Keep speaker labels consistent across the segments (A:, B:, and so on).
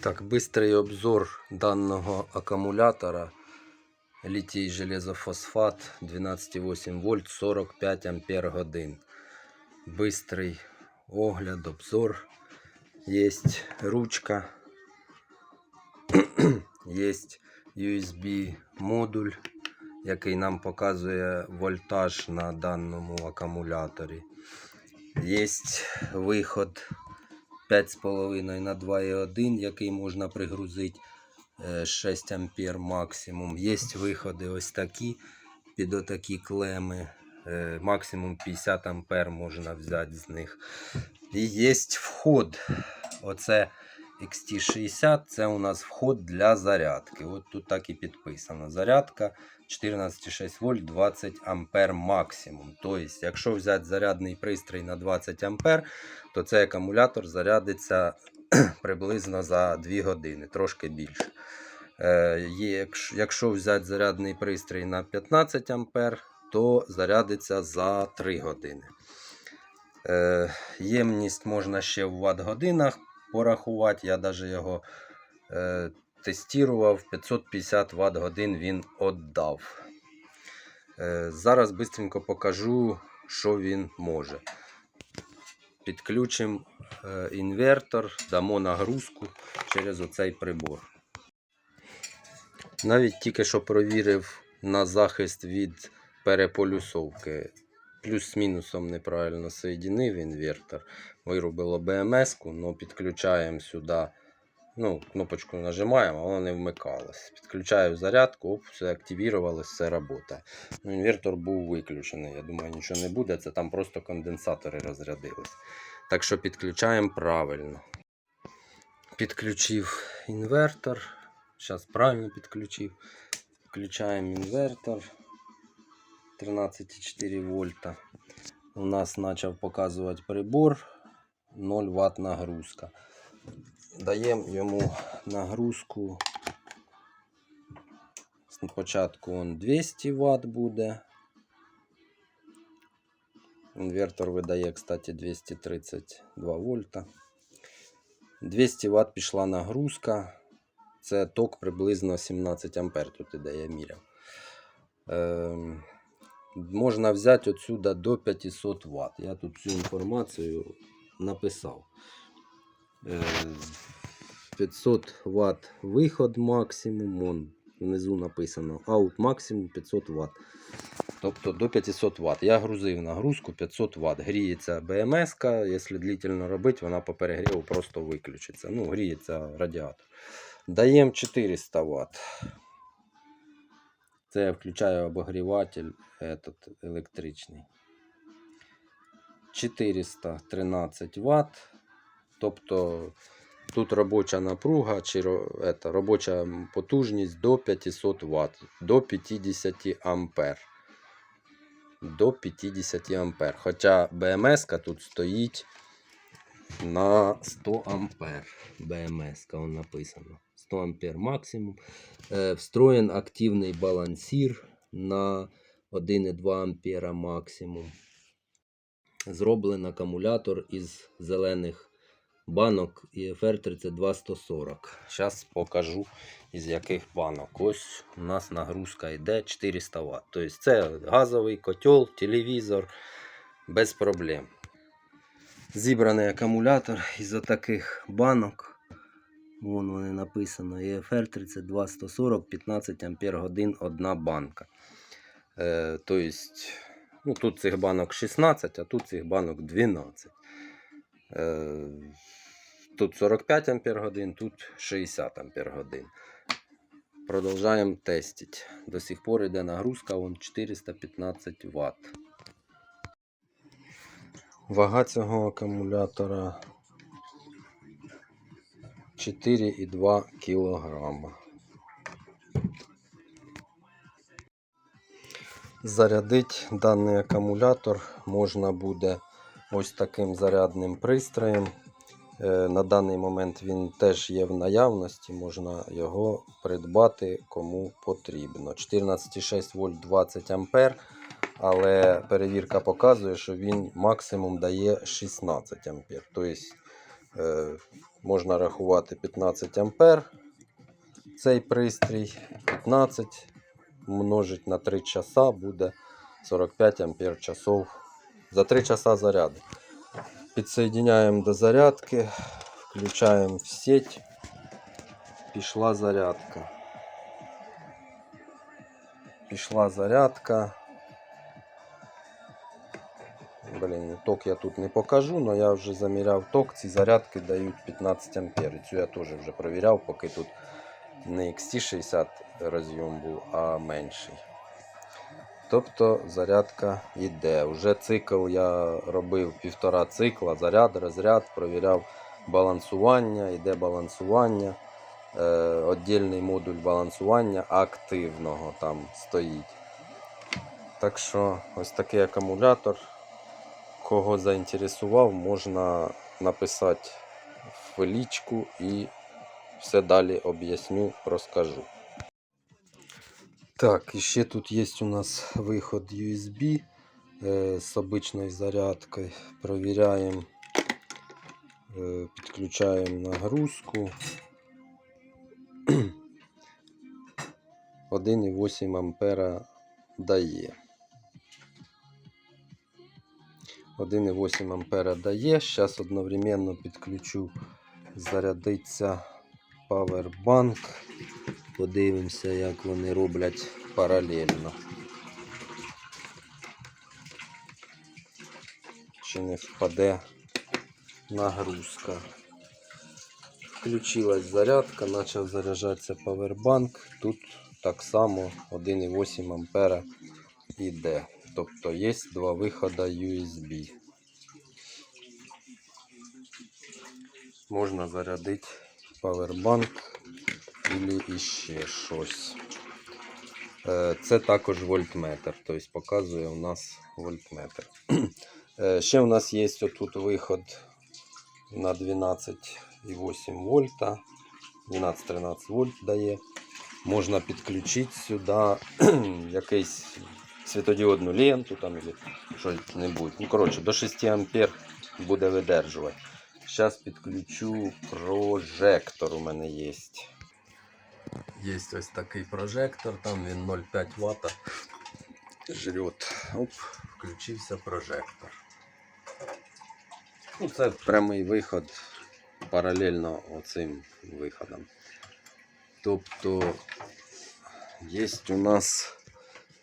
A: Так, бистрий обзор даного акумулятора. Літій железофосфат 12,8 вольт 45 ампер годин. Бистрий огляд, обзор. Есть ручка. Есть USB модуль, який нам показує вольтаж на даному акумуляторі. Есть виход 5,5 на 2,1, який можна пригрузити е, 6 ампер максимум. Є виходи ось такі під отакі клеми. е, Максимум 50 ампер можна взяти з них. І є вход. Оце XT60, це у нас вход для зарядки. От тут так і підписано. Зарядка 14,6 вольт 20 ампер максимум. Тобто, якщо взяти зарядний пристрій на 20 ампер, то цей акумулятор зарядиться приблизно за 2 години, трошки більше. Е, якщо, взяти зарядний пристрій на 15 ампер, то зарядиться за 3 години. Е, ємність можна ще в ватт-годинах порахувати. Я навіть його е, тестував. 550 Вт годин він віддав. Е, зараз швидко покажу, що він може. Підключимо е, інвертор, дамо нагрузку через оцей прибор. Навіть тільки що провірив на захист від переполюсовки. Плюс з мінусом неправильно соєдинив інвертор. Вирубило БМС-ку, але підключаємо сюди. Ну, кнопочку нажимаємо, воно не вмикалось. Підключаю зарядку, оп, все активувалось, все працює. Ну, інвертор був виключений. Я думаю, нічого не буде. Це там просто конденсатори розрядились. Так що підключаємо правильно. Підключив інвертор. Зараз правильно підключив. Включаємо інвертор 13,4 вольта. У нас почав показувати прибор 0 Вт нагрузка. Даємо йому нагрузку. Спочатку он 200 Вт буде. Інвертор видає, кстати, 232 вольта. 200 Вт пішла нагрузка. Це ток приблизно 17 ампер. Тут іде, я міряв. Можна взяти отсюда до 500 Вт. Я тут цю інформацію написав. Е, 500 Вт виход максимум. Вон, внизу написано out максимум 500 Вт. Тобто до 500 Вт. Я грузив нагрузку 500 Вт. Гріється БМС, якщо длительно робити, вона по перегріву просто виключиться. Ну, гріється радіатор. Даємо 400 Вт. Це я включаю обогріватель этот, електричний. 413 Вт. Тобто тут робоча напруга чи это, робоча потужність до 500 Вт, до 50 Ампер. До 50 Ампер. Хоча БМС тут стоїть на 100 Ампер. БМС он написано. 100 Ампер максимум. Е, встроєн активний балансір на 1,2 Ампера максимум. Зроблений акумулятор із зелених банок EFR 32140. Зараз покажу із яких банок. Ось у нас нагрузка йде 400 Вт. Тобто це газовий котел, телевізор без проблем. Зібраний акумулятор із отаких банок. Вон вони написано EFR 32140 15 Ампер годин одна банка. Е, тобто, ну, тут цих банок 16, а тут цих банок 12. Е, тут 45 Ампер годин, тут 60 Ампер годин. Продовжаємо тестити. До сих пор йде нагрузка вон 415 Вт. Вага цього акумулятора 4,2 кг. Зарядити даний акумулятор можна буде ось таким зарядним пристроєм. Е, На даний момент він теж є в наявності, можна його придбати кому потрібно. 14,6 вольт 20 ампер, але перевірка показує, що він максимум дає 16 ампер. Тобто можна рахувати 15 ампер. Цей пристрій 15 множить на 3 часа буде 45 ампер часов за 3 часа заряду. Підсоединяємо до зарядки, включаємо в сеть. Пішла зарядка. Пішла зарядка. Блін, ток я тут не покажу, але я вже заміряв ток. Ці зарядки дають 15 ампер. І Цю я теж вже перевіряв, поки тут не XT60 розйом був, а менший. Тобто зарядка йде. Уже цикл я робив півтора цикла, заряд, розряд, провіряв балансування, йде балансування. Е, Отдільний модуль балансування активного там стоїть. Так що ось такий акумулятор. Кого заінтересував, можна написати в лічку і все далі об'ясню, розкажу. Так, і ще тут є у нас виход USB е, з обичною зарядкою. Провіряємо, е, підключаємо нагрузку. 1,8 ампера дає. 1,8 ампера дає. Зараз одновременно підключу, зарядиться Powerbank. Подивимося, як вони роблять паралельно. Чи не впаде нагрузка. Включилась зарядка, почав заряджатися Powerbank. Тут так само 1,8 ампера іде. Тобто є два виходи USB. Можна зарядити Powerbank або іще щось. Е, Це також вольтметр, тобто показує у нас вольтметр. Е, Ще у нас є тут виход на 12,8 вольта. 12-13 вольт дає. Можна підключити сюди якийсь світодіодну ленту там або щось-небудь. Ну, коротше, до 6 ампер буде видержувати. Зараз підключу прожектор у мене є. Є ось такий прожектор, там він 0,5 Вт жрет. Оп, включився прожектор. Ну, це прямий виход паралельно оцим виходам. Тобто є у нас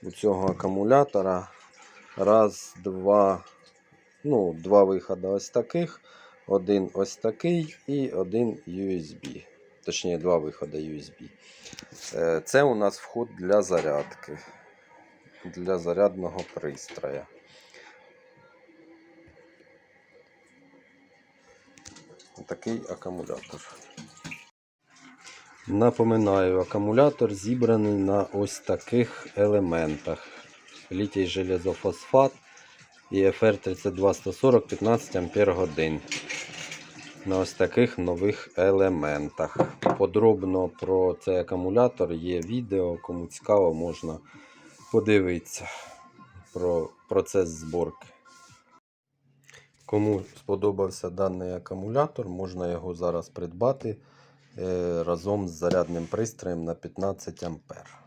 A: у цього акумулятора раз, два, ну, два виходи ось таких, один ось такий і один USB. Точніше, два виходи USB. Е, Це у нас вход для зарядки, для зарядного пристрою. Такий акумулятор. Напоминаю, акумулятор зібраний на ось таких елементах. Літій железофосфат і FR32140 15 Ампер годин. На ось таких нових елементах. Подробно про цей акумулятор є відео, кому цікаво, можна подивитися про процес зборки. Кому сподобався даний акумулятор, можна його зараз придбати разом з зарядним пристроєм на 15 ампер.